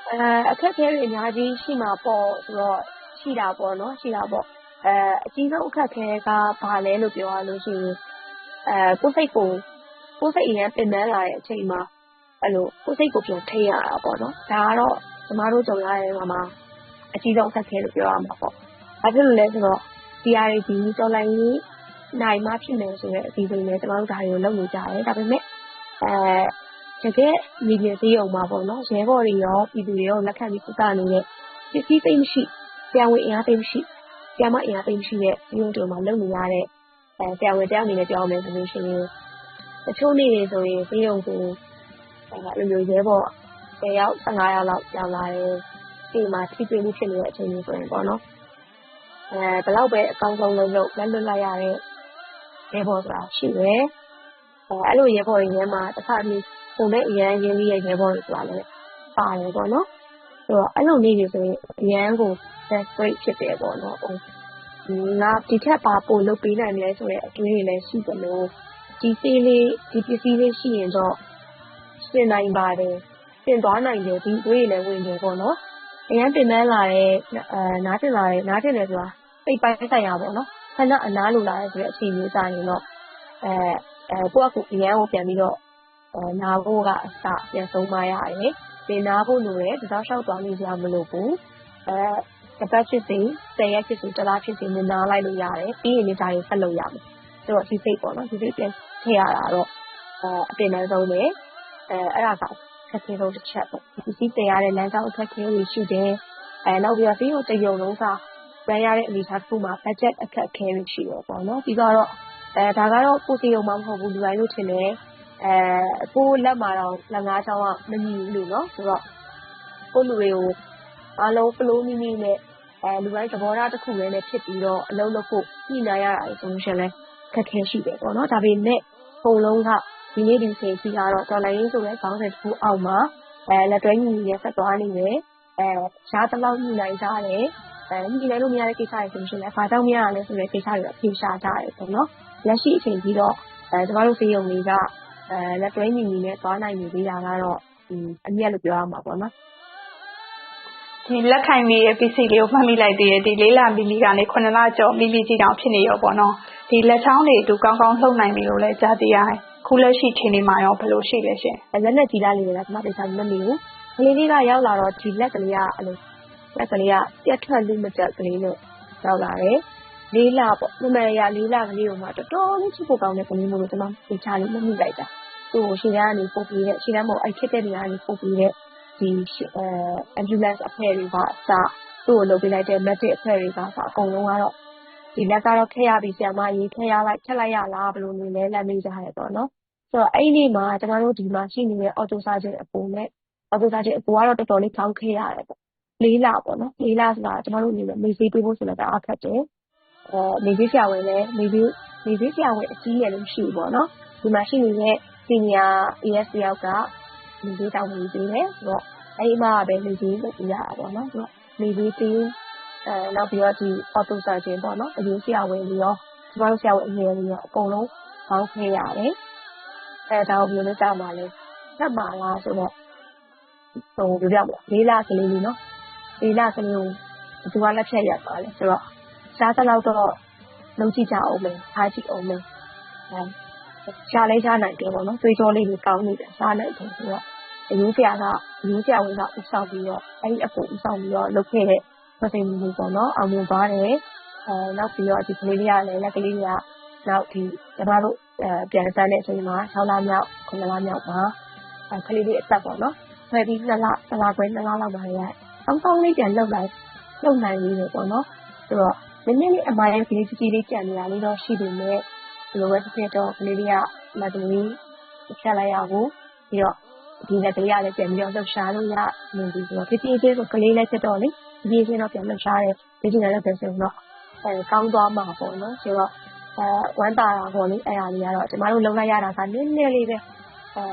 အဲအခက်ခဲတွေ အများကြီးရှိမှာပေါ့ဆိုတော့ ရှိတာပေါ့နော်ရှိတာပေါ့အဲအကြီးဆုံးအခက်ခဲက ဘာလဲလို့ပြောရလို့ရှိရင်အဲ ကိုယ်စိတ်ကိုကိုယ်စိတ်အရင်ပင်ပန်းလာတဲ့အချိန်မှာအဲ့လိုကိုယ်စိတ်ကိုပြန်ထိရတာပေါ့နော်ဒါကတော့ကျမတို့ကြုံရတဲ့နေရာမှာအကြီးဆုံးအခက်ခဲလို့ပြောရမှာပေါ့ဘာဖြစ်လို့လဲဆိုတော့ DRD တော်လိုင်းကြီးနိုင်မှဖြစ်မယ်ဆိုတဲ့အစီအစဉ်နဲ့ကျမတို့ဒါတွေကိုလုပ်နေကြတယ်ဒါပေမဲ့အဲတကယ်မီဒီယာသေးအောင်မှာပေါ့နော်ရဲဘော်တွေရောပြည်သူတွေရောလက်ခံပြီးကုသနေတဲ့ပစ္စည်းသိမရှိပြန်ဝင်အင်အားသိမရှိဆရာမအင်အားသိမရှိတဲ့ဒီလိုတွေမှာလုပ်နေရတဲ့အဲ ဆရာဝန်တယောက်အနေနဲ့ ပြောရမယ်ဆိုလို့ရှိရင် တချို့နေ့တွေဆိုရင်ပြီးတော့ကိုအဲလိုမျိုးရဲဘော်10ယောက်15ယောက်လောက်ကြောင်လာတယ်ဒီမှာ ထိတွေ့မှု ဖြစ်နေတဲ့အချိန်မျိုးဆိုရင်ပေါ့နော်အဲဘလောက်ပဲ အကောင်းဆုံးလုပ်လို့လက်လွတ်လိုက်ရတဲ့ ရဲဘော်ဆိုတာ ရှိတယ် အဲအဲ့လို ရဲဘော်တွေထဲမှာတစ်ခါတည်းပုံနဲ့အရန်ရင်းပြီးရဲ့ ရဲဘော်တွေဆိုတာလည်း ပါတယ်ပေါ့နော် ဆိုတော့ အဲ့လိုနေနေဆိုရင် အရန်ကို desperate ဖြစ်တယ်ပေါ့နော်ဟို ငါ ဒီထက်ပါပို့လုပ်ပေးနိုင်တယ်ဆိုတဲ့ အတွေးတွေလည်း ရှိသလို ဒီစီးလေး ဒီပစ္စည်းလေး ရှိရင်တော့စင်နိုင်ပါတယ်စင်သွားနိုင်တယ် ဒီတွေးတွေလည်း ဝင်တယ်ပေါ့နော် အရန်ပြင်ပန်းလာတဲ့အဲနားကျင်လာတဲ့နားကျင်တယ်ဆိုတာ စိတ်ပိုင်းဆိုင်ရာပေါ့နော် ခဏ အနားလိုလာတဲ့ဆိုတဲ့ အချိန်မျိုးစာရင်တော့အဲအဲကိုယ့်အကူအရန်ကို ပြန်ပြီးတော့အဲနာဖို့ကအစ ပြန်ဆုံးမရတယ်သင်နာဖို့လိုတယ်တခြားလျှောက်သွားနေကြမလို့ဘူးအဲ တစ်ပတ်ဖြစ်စေ10ရက်ဖြစ်စေတစ်လဖြစ်စေနနာလိုက်လို့ရတယ် ပြီးရင်လည်း ဒါတွေဆက်လုပ်ရမယ် ဆိုတော့ ဒီစိတ်ပေါ့နော်ဒီစိတ်ပြန်ထည့်ရတာတော့အဲအပြင်နှန်းဆုံးပဲ အဲအဲ့ဒါကခက်ခဲဆုံးတစ်ချက်ပေါ့ဒီစီးတင်ရတဲ့ လမ်းကြောင်း အခက်အခဲတွေ ရှိတယ်အဲနောက်ပြီးတော့ဒီကိုတရုံလုံးကရန်ရတဲ့ အနေအထားတစ်ခုမှာ budget အခက်အခဲတွေ ရှိတယ်ပေါ့နော် ပြီးတော့အဲဒါကတော့ ကိုစီယုံမှ မဟုတ်ဘူး လူတိုင်းလို့ထင်တယ်အဲကိုလက်မှာတော့လက်ငါးချောင်းကမမြည်ဘူးလို့နော်ဆိုတော့ ကိုလူတွေကို အားလုံးဖလိုးမိမိနဲ့အဲ လူတိုင်းသဘောထားတစ်ခုပဲနဲ့ ဖြစ်ပြီးတော့ အလုံးလုပ်ဖို့ ညှိနှိုင်းရတာဆိုလို့ရှိရင်လည်းခက်ခဲရှိတယ်ပေါ့နော်ဒါပေမဲ့ပုံလုံးက ဒီနေ့ဒီချိန်ကြီးကတော့ တော်လိုင်းရင်းဆိုတဲ့ ခေါင်းစဉ်တစ်ခုအောက်မှာအဲလက်တွဲညီညီနဲ့ ဆက်သွားနေတယ်အဲရှားတလောက် ညှိနှိုင်းကြတယ်အဲညှိနှိုင်းလို့ မရတဲ့ကိစ္စတွေဆိုလို့ရှိရင်လည်း ဘာကြောင့်မရလဲဆိုတဲ့ ကိစ္စတွေအဖြေရှာကြတယ်ပေါ့နော်လက်ရှိအချိန်ကြီးတော့အဲကျမတို့စေယုံတွေကအဲလက်တွဲညီညီနဲ့ သွားနိုင်နေသေးတာကတော့ အမြတ်လို့ ပြောရမှာပေါ့နော်ဒီ လက်ခံမိရဲ့ PC လေးကိုမှတ်မိလိုက်သေးတယ်ဒီလေးလမီလီကနေ9လကျော်မီလီကြီးတောင်ဖြစ်နေရောပေါ့နော်ဒီလက်ချောင်းတွေတူကောင်းကောင်းလှုပ်နိုင်ပြီလို့လည်းကြားသိရတယ်ခုလက်ရှိထင်နေမှာရောဘယ်လိုရှိလဲရှင်လက်လက်ကြီးလားလေးလားကျွန်မတေချာမမိဘူးကလေးလေးကရောက်လာတော့ဒီလက်ကလေးကအဲ့လိုလက်ကလေးကပြတ်ထွက်လို့မတက်ကလေးလို့ရောက်လာတယ်လေးလပေါ့မမေရလေးလကလေးကိုမှတော်တော်လေးချစ်ဖို့ကောင်းတဲ့ကလေးမျိုးလို့ကျွန်မတေချာလေးမမိလိုက်တာသူ့ကိုရှေ့တန်းကနေပို့ပြီးတဲ့ရှေ့တန်းမို့အဲ့ခက်တဲ့နေရာကနေပို့ပြီးတဲ့ဒီအဲ ambulance အဖွဲ့တွေကအစ သူ့ကိုလုပ်ပေးလိုက်တဲ့ medic အဖွဲ့တွေကအစ အကုန်လုံးကတော့ ဒီလက်ကတော့ ခက်ရပြီဆရာမရေ ခက်ရလိုက်ဖြတ်လိုက်ရလား ဘယ်လိုနေလဲလက်မေးကြတယ်ပေါ့နော် ဆိုတော့ အဲ့ဒီနေ့မှာ ကျမတို့ ဒီမှာရှိနေတဲ့ auto surgeon အပူနဲ့ auto surgeon အပူကတော့ တော်တော်လေးကောင်းခဲ့ရတယ်ပေါ့လေးလပေါ့နော်လေးလဆိုတာ ကျမတို့အနေနဲ့ မေးဆေးပေးဖို့ဆိုတော့အားခက်တယ်အဲမေးဆေးဆရာဝန်လည်း မေးဆေးမေးဆေးဆရာဝန်အကြီးရလည်းရှိပေါ့နော် ဒီမှာရှိနေတဲ့ senior AS တယောက်က မေးဆေးတောင်းပေးတယ်ဆိုတော့အဲ့ဒီမှာပဲမေးဆေးလုပ်ပြရတာပေါ့နော်ဆိုတော့မေးဆေးပေးအဲနောက်ပြီးတော့ဒီ auto surgeon ပေါ့နော်အရင်ဆရာဝန်ကြီးရောကျမတို့ဆရာဝန်အငယ်ကြီးရောအကုန်လုံးပေါင်းခဲ့ရတယ်အဲဒါကိုဘယ်လိုလုပ်ကြမှာလဲဖြတ်မှာလားဆိုတော့ဟိုပြောပြမလားလေးလကလေးလေးနော်လေးလကလေးကိုဘယ်သူကလက်ဖြတ်ရပါလဲဆိုတော့ရှားသလောက်တော့လုံးကြည့်ကြအောင်မယ်ထားကြည့်အောင်မယ်အဲ ရှားလေးရှားနိုင်တယ်ပေါ့နော်သွေးကြောလေးတွေကောင်းနေတယ်ရှားနိုင်တယ်ဆိုတော့အယူဆရာကအယူဆရာဝန်ကဥဆောင်ပြီးတော့အဲ့ဒီအကူဥဆောင်ပြီးတော့လုပ်ခဲ့တဲ့မသိမှုပေါ့နော်အောင်မြင်သွားတယ်အဲနောက်ပြီးတော့ဒီကလေးလေးကလည်းလက်ကလေးတွေကနောက်ဒီကျမတို့အဲပြန်ဆန်းတဲ့အချိန်မှာ6လမြောက်9လမြောက်မှာအဲကလေးလေးအသက်ပေါ့နော်ဖယ်ပြီး2လ2လခွဲ2လလောက်မှာရအောင်ကောင်းလေးပြန်လှုပ်လိုက်လှုပ်နိုင်လေးပေါ့နော်ဆိုတော့နည်းနည်းလေးအမားရဲ့ကလေးကြီးကြီးလေးကြံနေတာလေးတော့ရှိပေမဲ့ ဒီလိုပဲဖြစ်တော့ ကလေးလေးကမတူဘူးဖြတ်လိုက်ရဘူး ပြီးတော့ ဒီလက်ကလေးကလည်း ပြန်ပြီးတော့ လှုပ်ရှားလို့ရနေပြီဆိုတော့ ဖြည်းဖြည်းချင်းဆိုကလေးလည်းဖြစ်တော့လေ ဖြည်းဖြည်းချင်းတော့ ပြန်လှုပ်ရှားတယ်ဒီကျင်လည်းပဲဆိုတော့အဲကောင်းသွားမှာပေါ့နော် ဆိုတော့အဲဝမ်းတာတာပေါ့လေ အဲ့ဒါလေးကတော့ ကျမတို့ လုံလိုက်ရတာက နည်းနည်းလေးပဲအဲ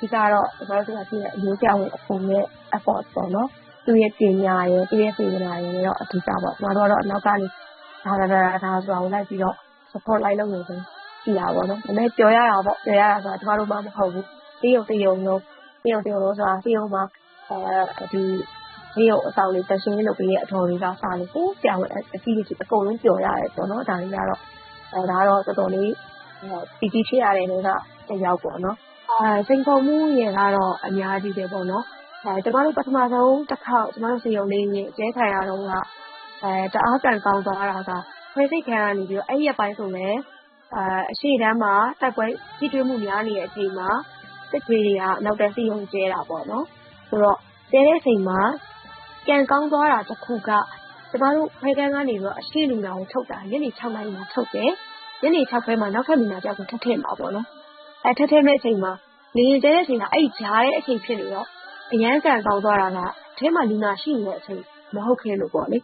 ဒီကတော့ ကျမတို့ကရှိတဲ့ အရေးကြောင်းအပုံနဲ့ effort ပေါ့နော် သူရဲ့ပညာရယ် သူရဲ့စေတနာရယ်တော့အထူးကြပေါ့ ကျမတို့ကတော့ အနောက်ကနေ ဒါ ဒါ ဒါ ဒါ ဆိုတာကို လိုက်ပြီးတော့ support လိုက်လုပ်နေတယ် ကြည့်တာပေါ့နော်ဒါပေမဲ့ပြောရတာပေါ့ပြောရတာဆိုတာကျမတို့မှမဟုတ်ဘူးတေးရုံတေးရုံလုံးတေးရုံတေးရုံလုံးဆိုတာတေးရုံမှာအဲဒီတေးရုံအဆောင်လေးတရှင်းလုပ်ပြီးတဲ့အထော်တွေကစားလို့ကိုဆရာဝန်အစီအစီအကုန်လုံးပြောရတယ်ပေါ့နော်ဒါလေးကတော့အဲဒါတော့တော်တော်လေးပီတိဖြစ်ရတယ်လို့ကတယောက်ပေါ့နော်အဲစိန်ခေါ်မှုရကတော့အများကြီးပဲပေါ့နော်အဲကျမတို့ပထမဆုံးတစ်ခေါက်ကျမတို့စီယုံလေးရင်ကျဲခံရတော့ကအဲတအားကန်ကောင်းသွားတာကခွဲစိတ်ခံရနေပြီးတော့အဲ့ရပိုင်းဆိုလည်းအာအ ရှိတန်းမှာ တိုက်ပွဲကြီးတွဲမှုများနေတဲ့အချိန်မှာ စစ်တွေတွေက နောက်တဲ့စီယုံကျဲတာပေါ့နော် ဆိုတော့ ကျဲတဲ့အချိန်မှာကန်ကောင်းသွားတာတစ်ခုက ကျမတို့ ခွဲကန်းကနေပြီးတော့ အရှိလူနာကိုထုတ်တာ ညနေ6နာရီမှာထုတ်တယ် ညနေ6ခွဲမှာ နောက်ထပ်လူနာကြောက်ကို ထပ်ထည့်မှာပေါ့နော် အဲထပ်ထည့်မဲ့အချိန်မှာ လေရင်ကျဲတဲ့အချိန်က အဲ့ကြားတဲ့အချိန်ဖြစ်နေတော့ အရန်ကန်ကောင်းသွားတာက အထဲမှာ လူနာရှိနေတဲ့အချိန် မဟုတ်ခဲလို့ပေါ့လေ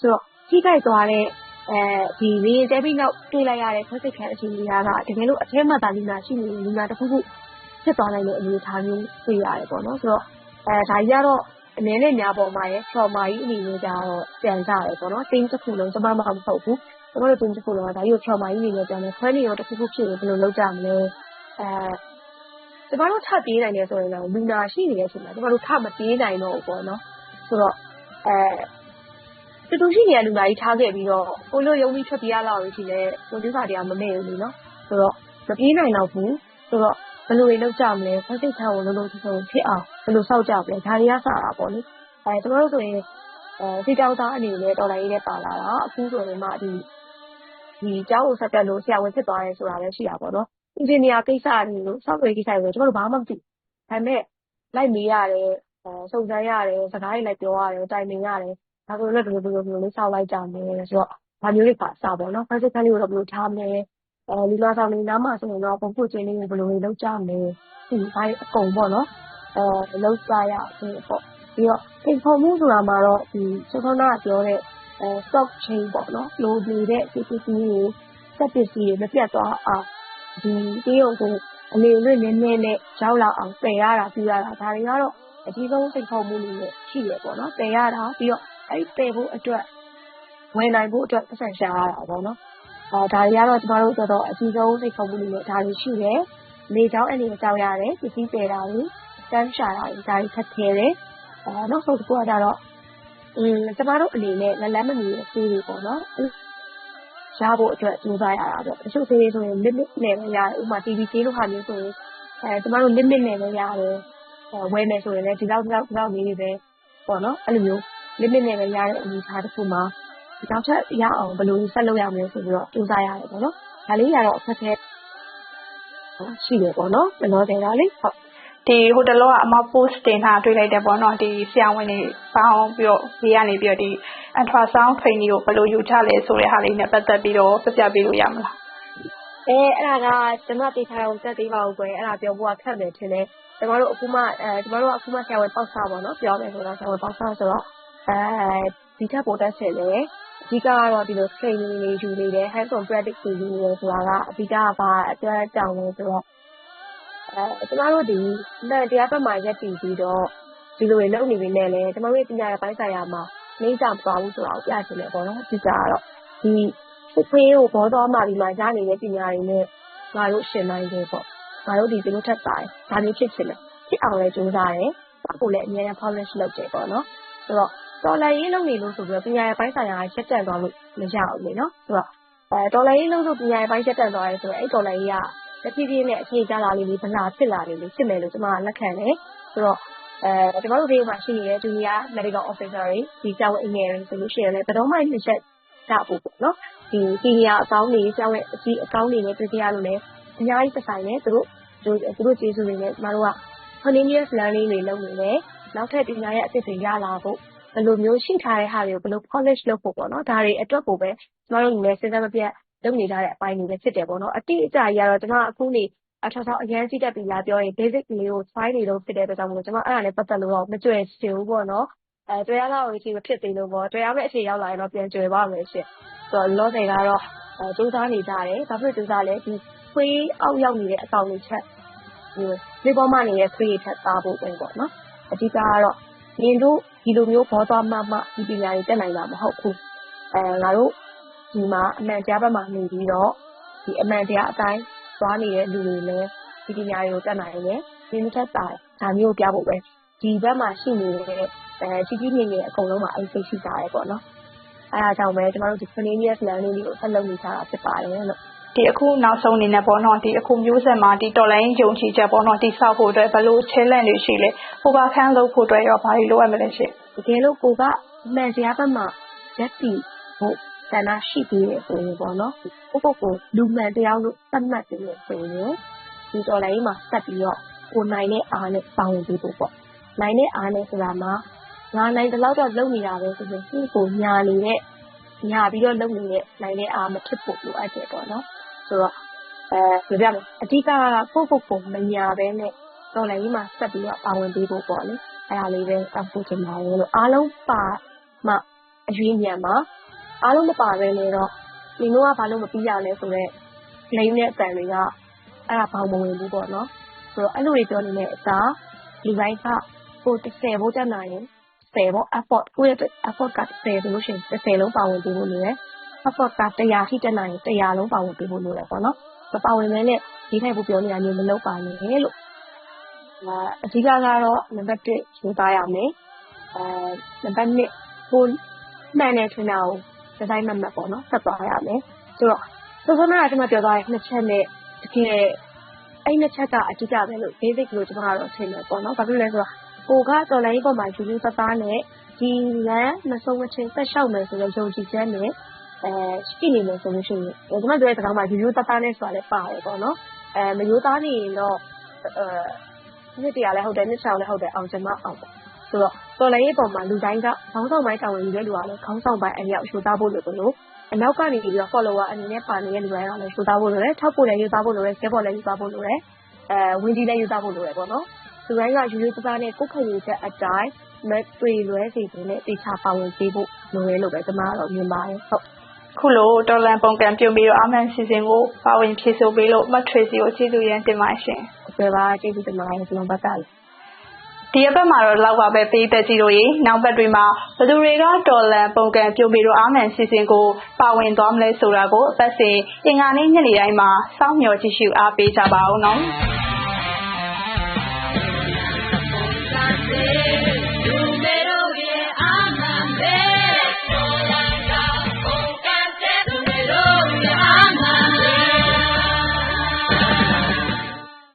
ဆိုတော့ ထိခိုက်သွားတဲ့အဲဒီ လေရင်ကျဲပြီးနောက် တွေ့လိုက်ရတဲ့ ခွဲစိတ်ခံအချိန်ကြီးကတကယ်လို့ အထဲမှာသာ လူနာရှိနေလူနာတစ်ခုခု ဖြစ်သွားနိုင်တဲ့ အနေအထားမျိုး တွေ့ရတယ်ပေါ့နော် ဆိုတော့အဲဒါကြီးကတော့ အနည်းနဲ့များပေါ်မှာရဲ့ trauma ကြီးအနေနဲ့ကြတော့ ပြန်ကြတယ်ပေါ့နော်တင်းတစ်ခုလုံး ကျမမဟုတ်ဘူး ကျမတို့တင်းတစ်ခုလုံးက ဒါကြီးကို trauma ကြီးအနေနဲ့ ပြန်တယ် ခွဲနေရောတစ်ခုခုဖြစ်ရင် ဘယ်လိုလုပ်ကြမလဲအဲကျမတို့ထပ်ပြေးနိုင်တယ်ဆိုရင်တော့လူနာရှိနေတဲ့အချိန်မှာ ကျမတို့ ထမပြေးနိုင်တော့ဘူးပေါ့နော် ဆိုတော့အဲ တူတူရှိနေတဲ့ လူနာကြီးထားခဲ့ပြီးတော့ ကိုယ်လွတ်ရုန်းပြီး ထွက်ပြေးရလောက်တဲ့အထိလည်း ကိုယ်ချင်းစာတရား မမေ့ဘူးလေနော်။ဆိုတော့ မပြေးနိုင်လောက်ဘူးဆိုတော့ ဘယ်လိုတွေ လုပ်ကြမလဲ။ခွဲစိတ်ခန်းကို လုံလုံခြုံခြုံဖြစ်အောင် ဘယ်လိုဆောက်ကြမလဲ။ဒါတွေက စတာပေါ့လေ။ကျမတို့ဆိုရင် ဆေးကျောင်းသားအနေနဲ့ တော်လှန်ရေးထဲ ပါလာတာ။အခုဆိုရင် ကျောင်းကိုဆက်တက်လို့ ဆရာဝန်ဖြစ်သွားတယ် ဆိုတာပဲ ရှိတာပေါ့နော်။အင်ဂျင်နီယာကိစ္စတွေတို့၊ဆောက်လုပ်ရေးကိစ္စတွေဆို ကျမတို့ ဘာမှမသိဘူး။ဒါပေမဲ့ လိုက်မေးရတယ်။စုံစမ်းရတယ်။စကားတွေ လိုက်ပြောရတယ်။တိုင်ပင်ရတယ် ဒါဆိုလည်းဒီလိုဒီလိုဒီလိုလေးစောက်လိုက်ကြမယ်ဆိုတော့ ဒါမျိုးတွေကစပေါ့နော် physically ကိုတော့ ဘယ်လိုထားမလဲအဲလူနာဆောင်နေနားမှာဆိုရင်တော့ပုံပွချင်းလေးကို ဘယ်လိုလုပ်ကြမလဲဒီဘိုင်းအကုန်ပေါ့နော်အဲလောက်ကြရဆိုပေါ့ ပြီးတော့ စိတ်ခေါ်မှုဆိုတာမှာတော့ဒီစောစောနာပြောတဲ့အဲ stock chain ပေါ့နော် လိုနေတဲ့ ပစ္စည်းတွေ စက်ပစ္စည်းတွေ မပြတ်သွားအောင်ဒီတေးရုံကို အလေလွတ်နည်းနည်းနဲ့ ရောက်လာအောင်ပယ်ရတာ ပြရတာ ဒါတွေကတော့ အကြီးဆုံး စိတ်ခေါ်မှုတွေနဲ့ ရှိရပေါ့နော်ပယ်ရတာ ပြီးတော့ အဲ့ပယ်ဖို့အတွက်ဝင်နိုင်ဖို့အတွက်ပတ်စံရှာရတာပေါ့နော်အဲဒါတွေကတော့ ကျမတို့တော်တော်အကြီးဆုံး စိတ်ခေါ်မှုတွေနဲ့ ဒါတွေရှိတယ် လေချောင်းအနေနဲ့ကြောက်ရတယ် ပစ္စည်းပယ်တာတွေ တန်းရှာတာတွေ ဒါတွေ ခက်ခဲတယ်အဲနောက်ဆုံးတစ်ခုကကြတော့อืมကျမတို့အနေနဲ့ လက်လက်မမီတဲ့ ဆေးတွေပေါ့နော် ရဖို့အတွက် ကြိုးစားရတာပေါ့ တချို့ဆေးတွေဆိုရင် limit နဲ့ပဲရတယ် ဥပမာ TB ဆေးလိုဟာမျိုးဆိုရင်အဲကျမတို့ limit နဲ့ပဲရတယ် ဝယ်မယ်ဆိုရင်လည်း ဒီလောက် ဒီလောက်ဒီလောက်လေးတွေပဲ ပေါ့နော် အဲ့လိုမျိုး limit နဲ့ပဲရတဲ့ အနေအထားတစ်ခုမှာဒီနောက်ထပ်ရအောင် ဘယ်လိုဆက်လုပ်ရမလဲဆိုပြီးတော့ ကြိုးစားရတယ်ပေါ့နော် ဒါလေးကတော့ အခက်အခဲရှိတယ်ပေါ့နော်မလို့တယ်တော့လေဟုတ်တဒီဟိုတလောက အမ post တင်ထားတွေ့လိုက်တယ်ပေါ့နော်ဒီဆရာဝန်တွေပေါင်းပြီးတော့ဒီကနေပြီးတော့ဒီ ultrasound training ကို ဘယ်လိုယူချလဲဆိုတဲ့ဟာလေးနဲ့ ပတ်သက်ပြီးတော့ ပြပြပေးလို့ရမလား အဲအဲ့ဒါက ကျမတေချာအောင်တက်သေးပါဘူးကွယ်အဲ့ဒါပြောဖို့က ခက်တယ်ထင်တယ် ကျမတို့ အခုမှအဲကျမတို့ကအခုမှဆရာဝန် ပေါက်စားပေါ့နော် ပြောမယ်ဆိုတော့ ဆရာဝန်ပေါက်စားဆိုတော့အဲ ဒီထက်ပိုတက်ချင်တယ် အဓိကကတော့ ဒီလို training တွေယူနေတယ် hands on practice တွေ ယူနေတယ်ဆိုတာက အဓိက ဘာအတွက်ကြောင့်လဲဆိုတော့အဲကျမတို့ဒီလက်တရားဘက်မှာရက်တည်ပြီးတော့ ဒီလိုတွေ လုပ်နေပြီနဲ့လေကျမတို့ပညာရေးပိုင်းဆိုင်ရာမှာနေကြမသွားဘူးဆိုတာကို ပြချင်တယ်ပေါ့နော် အဓိကကတော့ ဒီစစ်ဖေးကို ဘောတော်မှဒီမှာကြားနေတဲ့ ပညာတွေနဲ့ ငါတို့ရှင်နိုင်တယ်ပေါ့ ငါတို့ဒီဒီလိုထက်ပါတယ် ဒါမျိုးဖြစ်ချင်တယ် ဖြစ်အောင်လည်း ကြိုးစားတယ်ဘာကိုလည်း အများကြီး polish လုပ်တယ်ပေါ့နော် ဆိုတော့ တော်လိုင်းရေးလုပ်နေလို့ဆိုပြီးတော့ပညာရေးပိုင်းဆိုင်ရာရှက်တန်သွားလို့မရဘူးလေနော်ဆိုတော့အဲတော်လိုင်းရေးလုပ်လို့ပညာရေးပိုင်းရှက်တန်သွားရဲဆိုတော့အဲ့တော်လိုင်းရေးကတဖြည်းဖြည်းနဲ့အခြေကြလာလေးလေးဗလာဖြစ်လာလေးလေးဖြစ်မယ်လို့ကျွန်မကလက်ခံတယ်ဆိုတော့အဲကျွန်တော်တို့ဒီမှာရှိနေတဲ့ junior medical officer တွေဒီကျောင်းအငယ်တွေဆိုလို့ရှိရင်လည်းဘယ်တော့မှလက်ချက်ကြဖို့ပေါ့နော်ဒီ senior အကောင်းတွေကျောင်းရဲ့အကြီးအကောင်းတွေနဲ့တွေ့ကြရလို့လည်းအများကြီးသက်ဆိုင်တယ်သူတို့သူတို့ကျေးဇူးတွေနဲ့ကျွန်တော်တို့က continuous learning တွေလုပ်နေတယ်နောက်ထပ်ပညာရဲ့အသစ်တွေရလာဖို့ ဘယ်လိုမျိုး ရှိထားတဲ့ဟာတွေကို ဘယ်လို polish လုပ်ဖို့ပေါ့နော် ဒါတွေအတွက်ကိုပဲ ကျွန်တော်တို့လည်း စဉ်းစားမပြတ် လုပ်နေကြတဲ့ အပိုင်းတွေပဲ ဖြစ်တယ်ပေါ့နော် အတိအကျကြီးကတော့ ကျွန်တော်အခုနေ အထောက်ထောက်အရန်စီးတက်ပြီးလာပြောရင် basic လေးကို try နေလို့ဖြစ်တဲ့အတွက်ကြောင့်မလို့ ကျွန်မအဲ့ဒါနဲ့ ပတ်သက်လို့တော့ မကြွယ်ချင်ဘူးပေါ့နော်အဲတွေ့ရတော့အချိန်မဖြစ်သေးလို့ပေါ့တွေ့ရမယ့်အချိန် ရောက်လာရင်တော့ ပြန်ကြွယ်ပါမယ်ရှင့်ဆိုတော့လောဆယ်ကတော့အဲစူးစမ်းနေကြတယ် ဘာဖြစ်စူးစမ်းလဲ ဒီခွေးအောက်ရောက်နေတဲ့ အကောင်လေးချက်ဒီလေးပေါ်မှာနေတဲ့ ခွေးထက် သားဖို့ပဲပေါ့နော် အဓိကကတော့ နင်တို့ ဒီလိုမျိုး ဘောသွားမှမှ ဒီပညာတွေတက်နိုင်တာမဟုတ်ဘူးအဲငါတို့ ဒီမှာ အမှန်တရားဘက်မှာ နေပြီးတော့ဒီအမှန်တရားအတိုင်း သွားနေတဲ့ လူတွေလည်း ဒီပညာတွေကိုတက်နိုင်တယ်ဒီမထက်တာဒါမျိုးပြဖို့ပဲ ဒီဘက်မှာ ရှိနေတဲ့အဲကြီးကြီးငယ်ငယ် အကုန်လုံးမှာ အဲ့စိတ် ရှိကြရဲပေါ့နော် အဲအားကြောင့်ပဲ ကျမတို့ဒီ continuous learning တွေကို ဆက်လုပ်နေကြတာ ဖြစ်ပါတယ်လို့ ဒီအခုနောက်ဆုံးအနေနဲ့ပေါ့နော်ဒီအခုမျိုးဆက်မှာဒီတော်လိုင်းယုံကြည်ချက်ပေါ့နော်ဒီဆောက်ဖို့အတွက်ဘယ်လို challenge တွေရှိလဲဟိုဘာခန်းလုပ်ဖို့အတွက်ရောဘာတွေလိုအပ်မလဲရှင့်တကယ်လို့ကိုကမှန်တရားဘက်မှာရက်တည်ဖို့ဆန္ဒရှိသေးတယ်ဆိုရင်ပေါ့နော်ကိုကိုကိုလူမှန်တရားလို့သတ်မှတ်တယ်ဆိုရင်ဒီတော်လိုင်းမှာဆက်ပြီးတော့ကိုနိုင်တဲ့အားနဲ့ပေါင်းပြီးဖို့ပေါ့နိုင်တဲ့အားနဲ့ဆိုတာမှာငါနိုင်တဲ့လောက်တော့လုပ်နေတာပဲဆိုရင်ကိုကိုညာနေတဲ့ညာပြီးတော့လုပ်နေတဲ့နိုင်တဲ့အားမဖြစ်ဖို့လိုအပ်တယ်ပေါ့နော် ဆိုတော့အဲပြပြမယ်အဓိကကကိုကိုကို မညာပဲနဲ့ တော်လိုင်းမှာ ဆက်ပြီးတော့ ပါဝင်ပြီးဖို့ပေါ့လေအဲ့ဒါလေးပဲ တောက်ဖို့ချင်ပါတယ်လို့အားလုံးပါမှ အရွေးမြန်မှာ အားလုံးမပါဘဲနဲ့တော့ဒီမျိုးကဘာလို့မပြီးရလဲဆိုတော့လိမ့်တဲ့အတန်တွေကအဲ့ဒါဘောင်မဝင်ဘူးပေါ့နော် ဆိုတော့ အဲ့လိုတွေ ပြောနေတဲ့အစားဒီဘိုင်းက ကို30ဖို့တက်နိုင်ရင်10ပေါ့ effort ကိုယ့်ရဲ့ effort က10ဆိုလို့ရှိရင်30လုံး ပါဝင်ပြီးဖို့လိုတယ် effort က100ထိတက်နိုင်ရင်100လုံး ပါဝင်ပြီးဖို့လိုတယ်ပေါ့နော် မပါဝင်မဲနဲ့ဒီထိုက်ဖို့ ပြောနေတာမျိုး မလုပ်ပါနဲ့လို့ အဓိကကတော့ နံပါတ်1ရေးသားရမယ်အဲနံပါတ်2ကိုမှန်တယ်ထင်တာကိုဒီဇိုင်းမှတ်မှတ်ပေါ့နော်ဆက်သွားရမယ် ဆိုတော့ စောစောကကျွန်မပြောသွားတဲ့ နှစ်ချက်နဲ့ တကယ် အဲ့နှစ်ချက်က အဓိကပဲလို့ basic လို့ ကျွန်မကတော့ ထင်တယ်ပေါ့နော် ဘာဖြစ်လဲဆိုတော့ ကိုကတော်လိုင်းပေါ်မှာယူယူသသားနဲ့ ဒီလမ်း မဆုံးမချင်း ဆက်လျှောက်မယ်ဆိုတော့ယုံကြည်ချက်နဲ့အဲ ရှိနေမယ်ဆိုလို့ရှိရင် ကျွန်မတို့ရဲ့စကားမှာယူယူသသားနဲ့ဆိုတာလည်း ပါတယ်ပေါ့နော်အဲမယူသားနေရင်တော့အဲနှစ်တရားလည်းဟုတ်တယ် နှစ်ချောင်းလည်းဟုတ်တယ်အောင်ကျွန်မအောင်ပေါ့ဆိုတော့ တော်လည်းရေးပေါ်မှာ လူတိုင်းက ခေါင်းဆောင်ပိုင်း တာဝန်ယူတဲ့လူကလည်း ခေါင်းဆောင်ပိုင်းအရာရှိုးသားဖို့လို့ဆိုလို့အနောက်ကနေပြီးတော့ follower အနေနဲ့ ပါနေတဲ့ လူတိုင်းကလည်းရှိုးသားဖို့လိုတယ် ထောက်ဖို့လည်းယူသားဖို့လိုတယ် share ဖို့လည်းယူသားဖို့လိုတယ်အဲဝင်ကြီးလည်းယူသားဖို့လိုတယ်ပေါ့နော်လူတိုင်းကယူယူသားနဲ့ ကိုယ်ခံယူချက်အတိုင်းမတွေ့လွဲစေခြင်းနဲ့တေချာပါဝင်ပေးဖို့ လိုရဲလို့ပဲ ကျွန်မကတော့မြင်ပါတယ်ဟုတ် ခုလိုတော်လန်ပုံကံပြုံပြီးတော့အာမန်စီစဉ်ကိုပါဝင်ဖြည့်ဆို့ပေးလို့မထွေစီကိုကျေးဇူးရမ်းတင်ပါရှင်။ဒီပါကျေးဇူးတင်ပါတယ်ကျွန်တော်ဘက်ကလည်းဒီအပတ်မှာတော့လောက်ပါပဲပေးသက်ကြီးတို့ရေနောက်ပတ်တွေမှာဘယ်သူတွေကတော်လန်ပုံကံပြုံပြီးတော့အာမန်စီစဉ်ကိုပါဝင်သွားမလဲဆိုတာကိုအပတ်စဉ်အင်္ဂါနေ့ညနေတိုင်းမှာစောင့်မျှော်ကြည့်ရှုအားပေးကြပါဦးနော်။